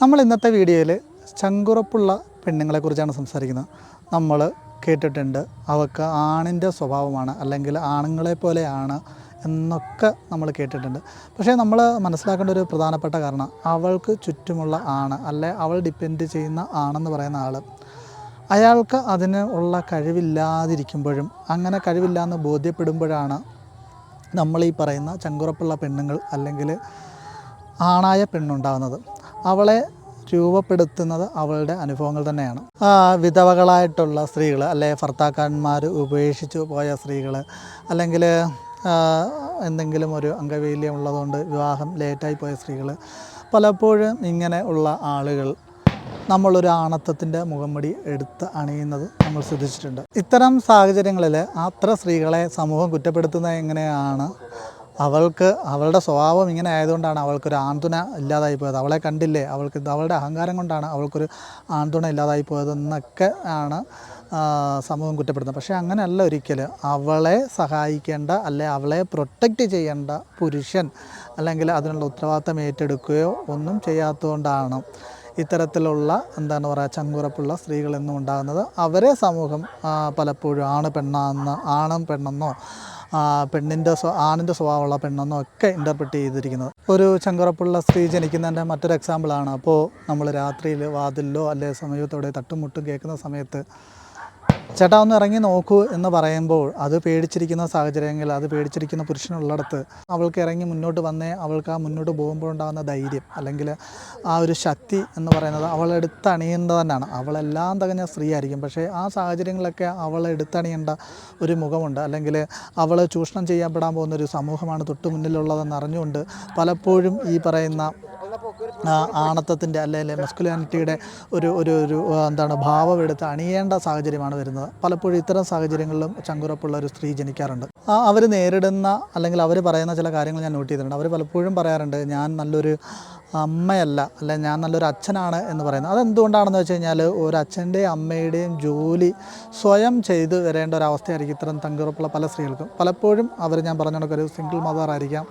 നമ്മൾ ഇന്നത്തെ വീഡിയോയിൽ ചങ്കുറപ്പുള്ള പെണ്ണുങ്ങളെക്കുറിച്ചാണ് സംസാരിക്കുന്നത്. നമ്മൾ കേട്ടിട്ടുണ്ട് അവർക്ക് ആണിന്റെ സ്വഭാവമാണ് അല്ലെങ്കിൽ ആണുങ്ങളെ പോലെയാണ് എന്നൊക്കെ നമ്മൾ കേട്ടിട്ടുണ്ട്. പക്ഷേ നമ്മൾ മനസ്സിലാക്കേണ്ട ഒരു പ്രധാനപ്പെട്ട കാരണം അവൾക്ക് ചുറ്റുമുള്ള ആണ് അല്ലെ അവൾ ഡിപ്പെൻഡ് ചെയ്യുന്ന ആണെന്ന് പറയുന്ന ആൾ അയാൾക്ക് അതിന് ഉള്ള കഴിവില്ലാതിരിക്കുമ്പോഴും അങ്ങനെ കഴിവില്ലാന്ന് ബോധ്യപ്പെടുമ്പോഴാണ് നമ്മൾ ഈ പറയുന്ന ചങ്കുറപ്പുള്ള പെണ്ണുങ്ങൾ അല്ലെങ്കിൽ ആണായ പെണ്ണുണ്ടാകുന്നത്. അവളെ രൂപപ്പെടുത്തുന്നത് അവളുടെ അനുഭവങ്ങൾ തന്നെയാണ്. വിധവകളായിട്ടുള്ള സ്ത്രീകൾ അല്ലെ ഭർത്താക്കന്മാർ ഉപേക്ഷിച്ചു പോയ സ്ത്രീകൾ അല്ലെങ്കിൽ എന്തെങ്കിലും ഒരു അംഗവൈകല്യം ഉള്ളതുകൊണ്ട് വിവാഹം ലേറ്റായി പോയ സ്ത്രീകൾ പലപ്പോഴും ഇങ്ങനെ ഉള്ള ആളുകൾ നമ്മളൊരു ആണത്വത്തിന്റെ മുഖംമടി എടുത്ത് അണിയുന്നത് നമ്മൾ ശ്രദ്ധിച്ചിട്ടുണ്ട്. ഇത്തരം സാഹചര്യങ്ങളിൽ അത്ര സ്ത്രീകളെ സമൂഹം കുറ്റപ്പെടുത്തുന്നത് എങ്ങനെയാണ്? അവൾക്ക് അവളുടെ സ്വഭാവം ഇങ്ങനെ ആയതുകൊണ്ടാണ് അവൾക്കൊരു ആന്തുന ഇല്ലാതായി പോയത്. അവളെ കണ്ടില്ലേ? അവൾക്ക് അവളുടെ അഹങ്കാരം കൊണ്ടാണ് അവൾക്കൊരു ആന്തുണ ഇല്ലാതായി പോയതെന്നൊക്കെ ആണ് സമൂഹം കുറ്റപ്പെടുത്തുന്നത്. പക്ഷേ അങ്ങനെയല്ല ഒരിക്കലും. അവളെ സഹായിക്കേണ്ട അല്ലെ അവളെ പ്രൊട്ടക്റ്റ് ചെയ്യേണ്ട പുരുഷൻ അല്ലെങ്കിൽ അതിനുള്ള ഉത്തരവാദിത്തം ഏറ്റെടുക്കുകയോ ഒന്നും ചെയ്യാത്തതുകൊണ്ടാണ്. ഇത്തരത്തിലുള്ള എന്താണ് പറയുക ചങ്കുറപ്പുള്ള സ്ത്രീകളെന്നും ഉണ്ടാകുന്നത്. അവരെ സമൂഹം പലപ്പോഴും ആണ് പെണ്ണാന്ന് ആണും പെണ്ണെന്നോ പെണ്ണിന്റെ സ്വ ആണിന്റെ സ്വഭാവമുള്ള പെണ്ണെന്നോ ഒക്കെ ഇന്റർപ്രറ്റ് ചെയ്തിരിക്കുന്നത്. ഒരു ചങ്കുറപ്പുള്ള സ്ത്രീ ജനിക്കുന്നതിന്റെ മറ്റൊരു എക്സാമ്പിളാണ് അപ്പോൾ നമ്മൾ രാത്രിയിൽ വാതിലിലോ അല്ലെ സമയത്തോടെ തട്ടും മുട്ടും കേൾക്കുന്ന സമയത്ത് ചേട്ടാ ഒന്ന് ഇറങ്ങി നോക്കൂ എന്ന് പറയുമ്പോൾ അത് പേടിച്ചിരിക്കുന്ന സാഹചര്യങ്ങളിൽ അത് പേടിച്ചിരിക്കുന്ന പുരുഷനുള്ളിടത്ത് അവൾക്ക് ഇറങ്ങി മുന്നോട്ട് വന്നേ അവൾക്ക് ആ മുന്നോട്ട് പോകുമ്പോഴുണ്ടാകുന്ന ധൈര്യം അല്ലെങ്കിൽ ആ ഒരു ശക്തി എന്ന് പറയുന്നത് അവളെടുത്തണിയേണ്ട തന്നെയാണ്. അവളെല്ലാം തകഞ്ഞ സ്ത്രീ ആയിരിക്കും. പക്ഷേ ആ സാഹചര്യങ്ങളിലൊക്കെ അവളെടുത്തണിയേണ്ട ഒരു മുഖമുണ്ട്. അല്ലെങ്കിൽ അവൾ ചൂഷണം ചെയ്യപ്പെടാൻ പോകുന്ന ഒരു സമൂഹമാണ് തൊട്ടു മുന്നിലുള്ളതെന്ന് അറിഞ്ഞുകൊണ്ട് പലപ്പോഴും ഈ പറയുന്ന ആണത്വത്തിന്റെ അല്ലെങ്കിൽ മസ്കുലാനിറ്റിയുടെ ഒരു ഒരു ഒരു എന്താണ് ഭാവം എടുത്ത് അണിയേണ്ട സാഹചര്യമാണ് വരുന്നത്. പലപ്പോഴും ഇത്തരം സാഹചര്യങ്ങളിലും ചങ്കുറപ്പുള്ള ഒരു സ്ത്രീ ജനിക്കാറുണ്ട്. അവർ നേരിടുന്ന അല്ലെങ്കിൽ അവർ പറയുന്ന ചില കാര്യങ്ങൾ ഞാൻ നോട്ട് ചെയ്തിട്ടുണ്ട്. അവർ പലപ്പോഴും പറയാറുണ്ട് ഞാൻ നല്ലൊരു അമ്മയല്ല അല്ലെ ഞാൻ നല്ലൊരു അച്ഛനാണ് എന്ന് പറയുന്നത്. അതെന്തുകൊണ്ടാണെന്ന് വെച്ച് കഴിഞ്ഞാൽ ഒരു അച്ഛന്റെയും അമ്മയുടെയും ജോലി സ്വയം ചെയ്ത് വരേണ്ട ഒരു അവസ്ഥയായിരിക്കും ഇത്തരം തങ്കുറപ്പുള്ള പല സ്ത്രീകൾക്കും. പലപ്പോഴും അവർ ഞാൻ പറഞ്ഞ കണക്കൊരു സിംഗിൾ മദർ ആയിരിക്കാം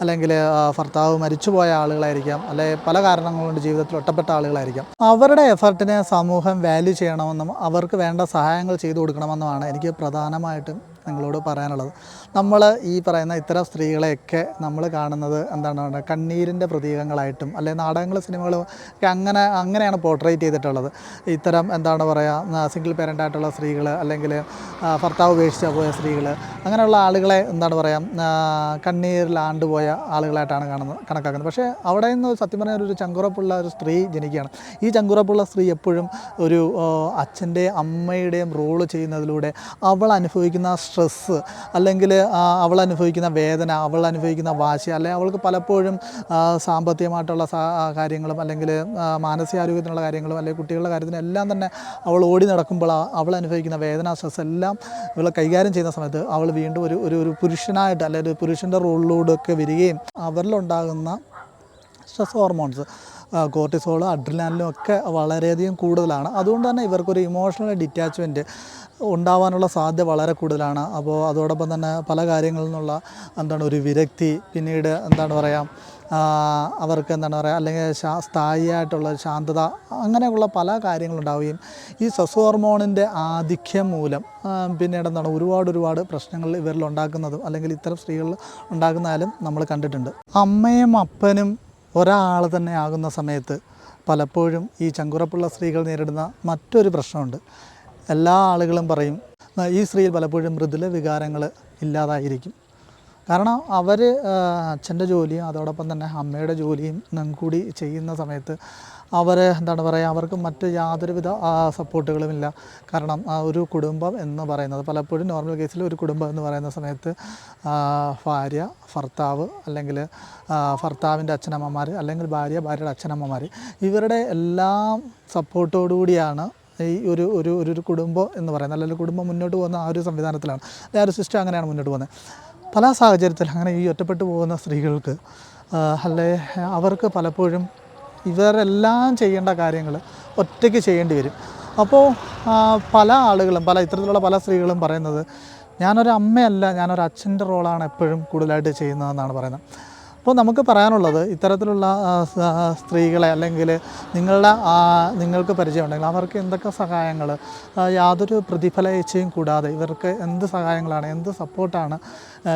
അല്ലെങ്കിൽ ഭർത്താവ് മരിച്ചുപോയ ആളുകളായിരിക്കാം അല്ലെ പല കാരണങ്ങൾ കൊണ്ട് ജീവിതത്തിൽ ഒറ്റപ്പെട്ട ആളുകളായിരിക്കാം. അവരുടെ എഫർട്ടിനെ സമൂഹം വാല്യൂ ചെയ്യണമെന്നും അവർക്ക് വേണ്ട സഹായങ്ങൾ ചെയ്തു കൊടുക്കണമെന്നുമാണ് എനിക്ക് പ്രധാനമായിട്ടും നിങ്ങളോട് പറയാനുള്ളത്. നമ്മൾ ഈ പറയുന്ന ഇത്തരം സ്ത്രീകളെയൊക്കെ നമ്മൾ കാണുന്നത് എന്താണ് കണ്ണീരിന്റെ പ്രതീകങ്ങളായിട്ടും അല്ലെങ്കിൽ നാടകങ്ങൾ സിനിമകളും ഒക്കെ അങ്ങനെ അങ്ങനെയാണ് പോർട്രേറ്റ് ചെയ്തിട്ടുള്ളത്. ഇത്തരം എന്താണ് പറയുക സിംഗിൾ പേരന്റായിട്ടുള്ള സ്ത്രീകൾ അല്ലെങ്കിൽ ഭർത്താവ് ഉപേക്ഷിച്ച പോയ സ്ത്രീകൾ അങ്ങനെയുള്ള ആളുകളെ എന്താണ് പറയുക കണ്ണീരിലാണ്ട് പോയ ആളുകളായിട്ടാണ് കാണുന്നത് കണക്കാക്കുന്നത്. പക്ഷേ അവിടെ നിന്ന് സത്യം പറഞ്ഞാൽ ഒരു ചങ്കുറപ്പുള്ള ഒരു സ്ത്രീ ജനിക്കുകയാണ്. ഈ ചങ്കുറപ്പുള്ള സ്ത്രീ എപ്പോഴും ഒരു അച്ഛന്റെയും അമ്മയുടെയും റോൾ ചെയ്യുന്നതിലൂടെ അവൾ അനുഭവിക്കുന്ന സ്ട്രെസ്സ് അല്ലെങ്കിൽ അവൾ അനുഭവിക്കുന്ന വേദന അവൾ അനുഭവിക്കുന്ന വാശി അല്ലെങ്കിൽ അവൾക്ക് പലപ്പോഴും സാമ്പത്തികമായിട്ടുള്ള കാര്യങ്ങളും അല്ലെങ്കിൽ മാനസികാരോഗ്യത്തിനുള്ള കാര്യങ്ങളും അല്ലെങ്കിൽ കുട്ടികളുടെ കാര്യത്തിനും എല്ലാം തന്നെ അവൾ ഓടി നടക്കുമ്പോൾ അവൾ അനുഭവിക്കുന്ന വേദന സ്ട്രെസ് എല്ലാം ഇവൾ കൈകാര്യം ചെയ്യുന്ന സമയത്ത് അവൾ വീണ്ടും ഒരു ഒരു പുരുഷനായിട്ട് അല്ലെങ്കിൽ ഒരു പുരുഷന്റെ റോളിലൂടെ ഒക്കെ വരികയും അവരിലുണ്ടാകുന്ന സ്ട്രെസ് ഹോർമോൺസ് കോർട്ടിസോൾ അഡ്രിനാലിനും ഒക്കെ വളരെയധികം കൂടുതലാണ്. അതുകൊണ്ട് തന്നെ ഇവർക്കൊരു ഇമോഷണൽ ഡിറ്റാച്ച്മെന്റ് ഉണ്ടാവാനുള്ള സാധ്യത വളരെ കൂടുതലാണ്. അപ്പോൾ അതോടൊപ്പം തന്നെ പല കാര്യങ്ങളിൽ നിന്നുള്ള എന്താണ് ഒരു വിരക്തി പിന്നീട് എന്താണ് പറയുക അവർക്ക് എന്താണ് പറയുക അല്ലെങ്കിൽ ശാ സ്ഥായിയായിട്ടുള്ള ശാന്തത അങ്ങനെയുള്ള പല കാര്യങ്ങളുണ്ടാവുകയും ഈ സസ് ഹോർമോണിന്റെ ആധിക്യം മൂലം പിന്നീട് എന്താണ് ഒരുപാട് ഒരുപാട് പ്രശ്നങ്ങൾ ഇവരിൽ ഉണ്ടാക്കുന്നതും അല്ലെങ്കിൽ ഇത്തരം സ്ത്രീകളിൽ ഉണ്ടാക്കുന്നതായാലും നമ്മൾ കണ്ടിട്ടുണ്ട്. അമ്മയും അപ്പനും ഒരാൾ തന്നെ ആകുന്ന സമയത്ത് പലപ്പോഴും ഈ ചങ്കുറപ്പുള്ള സ്ത്രീകൾ നേരിടുന്ന മറ്റൊരു പ്രശ്നമുണ്ട്. എല്ലാ ആളുകളും പറയും ഈ സ്ത്രീയിൽ പലപ്പോഴും മൃദുല വികാരങ്ങൾ ഇല്ലാതായിരിക്കും. കാരണം അവർ അച്ഛന്റെ ജോലിയും അതോടൊപ്പം തന്നെ അമ്മയുടെ ജോലിയും കൂടി ചെയ്യുന്ന സമയത്ത് അവർ എന്താണ് പറയുക അവർക്ക് മറ്റ് യാതൊരുവിധ സപ്പോർട്ടുകളുമില്ല. കാരണം ഒരു കുടുംബം എന്ന് പറയുന്നത് പലപ്പോഴും നോർമൽ കേസിൽ ഒരു കുടുംബം എന്ന് പറയുന്ന സമയത്ത് ഭാര്യ ഭർത്താവ് അല്ലെങ്കിൽ ഭർത്താവിന്റെ അച്ഛനമ്മമാർ അല്ലെങ്കിൽ ഭാര്യ ഭാര്യയുടെ അച്ഛനമ്മമാർ ഇവരുടെ എല്ലാം സപ്പോർട്ടോടുകൂടിയാണ് ഈ ഒരു ഒരു ഒരു കുടുംബം എന്ന് പറയുന്നത്. അല്ലെങ്കിൽ കുടുംബം മുന്നോട്ട് പോകുന്ന ആ ഒരു സംവിധാനത്തിലാണ്. ആ സിസ്റ്റം അങ്ങനെയാണ് മുന്നോട്ട് പോകുന്നത്. പല സാഹചര്യത്തിൽ അങ്ങനെ ഈ ഒറ്റപ്പെട്ടു പോകുന്ന സ്ത്രീകൾക്ക് അല്ലെ അവർക്ക് പലപ്പോഴും ഇവരെല്ലാം ചെയ്യേണ്ട കാര്യങ്ങൾ ഒറ്റയ്ക്ക് ചെയ്യേണ്ടി വരും. അപ്പോൾ പല ആളുകളും പല ഇത്തരത്തിലുള്ള പല സ്ത്രീകളും പറയുന്നത് ഞാനൊരു അമ്മയല്ല ഞാനൊരു അച്ഛന്റെ റോളാണ് എപ്പോഴും കൂടുതലായിട്ട് ചെയ്യുന്നതെന്നാണ് പറയുന്നത്. അപ്പോൾ നമുക്ക് പറയാനുള്ളത് ഇത്തരത്തിലുള്ള സ്ത്രീകളെ അല്ലെങ്കിൽ നിങ്ങളുടെ നിങ്ങൾക്ക് പരിചയമുണ്ടെങ്കിൽ അവർക്ക് എന്തൊക്കെ സഹായങ്ങൾ യാതൊരു പ്രതിഫല ഇച്ഛയും കൂടാതെ ഇവർക്ക് എന്ത് സഹായങ്ങളാണ് എന്ത് സപ്പോർട്ടാണ്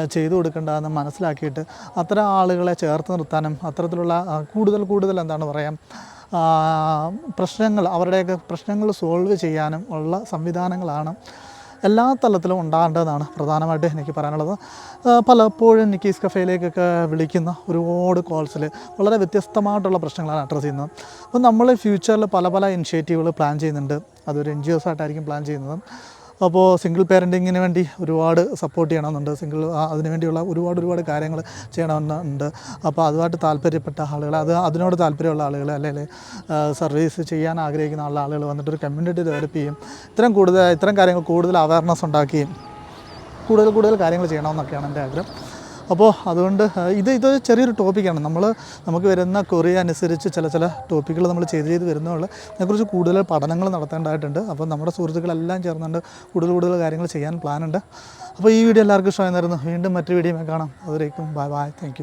ചെയ്തു കൊടുക്കേണ്ടതെന്ന് മനസ്സിലാക്കിയിട്ട് അത്തരം ആളുകളെ ചേർത്ത് നിർത്താനും അത്തരത്തിലുള്ള കൂടുതൽ കൂടുതൽ എന്താണ് പറയാം പ്രശ്നങ്ങൾ അവരുടെയൊക്കെ പ്രശ്നങ്ങൾ സോൾവ് ചെയ്യാനും ഉള്ള സംവിധാനങ്ങളാണ് എല്ലാ തലത്തിലും ഉണ്ടാകേണ്ടതെന്നാണ് പ്രധാനമായിട്ട് എനിക്ക് പറയാനുള്ളത്. പലപ്പോഴും പലപ്പോഴും നിക്കീസ് കഫേയിലേക്കൊക്കെ വിളിക്കുന്ന ഒരുപാട് കോൾസിൽ വളരെ വ്യത്യസ്തമായിട്ടുള്ള പ്രശ്നങ്ങളാണ് അഡ്രസ്സ് ചെയ്യുന്നത്. അപ്പോൾ നമ്മൾ ഫ്യൂച്ചറിൽ പല പല ഇനിഷ്യേറ്റീവുകൾ പ്ലാൻ ചെയ്യുന്നുണ്ട്. അതൊരു എൻ ജി ഒസ് ആയിട്ടായിരിക്കും പ്ലാൻ ചെയ്യുന്നത്. അപ്പോൾ സിംഗിൾ പേരന്റിങ്ങിന് വേണ്ടി ഒരുപാട് സപ്പോർട്ട് ചെയ്യണമെന്നുണ്ട്. സിംഗിൾ അതിന് വേണ്ടിയുള്ള ഒരുപാട് ഒരുപാട് കാര്യങ്ങൾ ചെയ്യണമെന്നുണ്ട്. അപ്പോൾ അതുമായിട്ട് താല്പര്യപ്പെട്ട ആളുകൾ അത് അതിനോട് താല്പര്യമുള്ള ആളുകൾ അല്ലെങ്കിൽ സർവീസ് ചെയ്യാൻ ആഗ്രഹിക്കുന്ന ഉള്ള ആളുകൾ വന്നിട്ട് ഒരു കമ്മ്യൂണിറ്റി ഡെവലപ്പ് ചെയ്യും. ഇത്തരം കൂടുതൽ ഇത്തരം കാര്യങ്ങൾ കൂടുതൽ അവയർനെസ് ഉണ്ടാക്കുകയും കൂടുതൽ കൂടുതൽ കാര്യങ്ങൾ ചെയ്യണമെന്നൊക്കെയാണ് എന്റെ ആഗ്രഹം. അപ്പോൾ അതുകൊണ്ട് ഇത് ഇത് ചെറിയൊരു ടോപ്പിക്കാണ് നമ്മൾ നമുക്ക് വരുന്ന കൊറിയ അനുസരിച്ച് ചില ചില ടോപ്പിക്കുകൾ നമ്മൾ ചെയ്ത് ചെയ്ത് വരുന്നുള്ളൂ. അതിനെക്കുറിച്ച് കൂടുതൽ പഠനങ്ങൾ നടത്തേണ്ടതായിട്ടുണ്ട്. അപ്പോൾ നമ്മുടെ സുഹൃത്തുക്കളെല്ലാം ചേർന്നുകൊണ്ട് കൂടുതൽ കൂടുതൽ കാര്യങ്ങൾ ചെയ്യാൻ പ്ലാനുണ്ട് അപ്പോൾ ഈ വീഡിയോ എല്ലാവർക്കും ഇഷ്ടമായിരുന്നു വീണ്ടും മറ്റൊരു വീഡിയോ കാണാം. അതുവരേക്കും ബൈ ബൈ താങ്ക്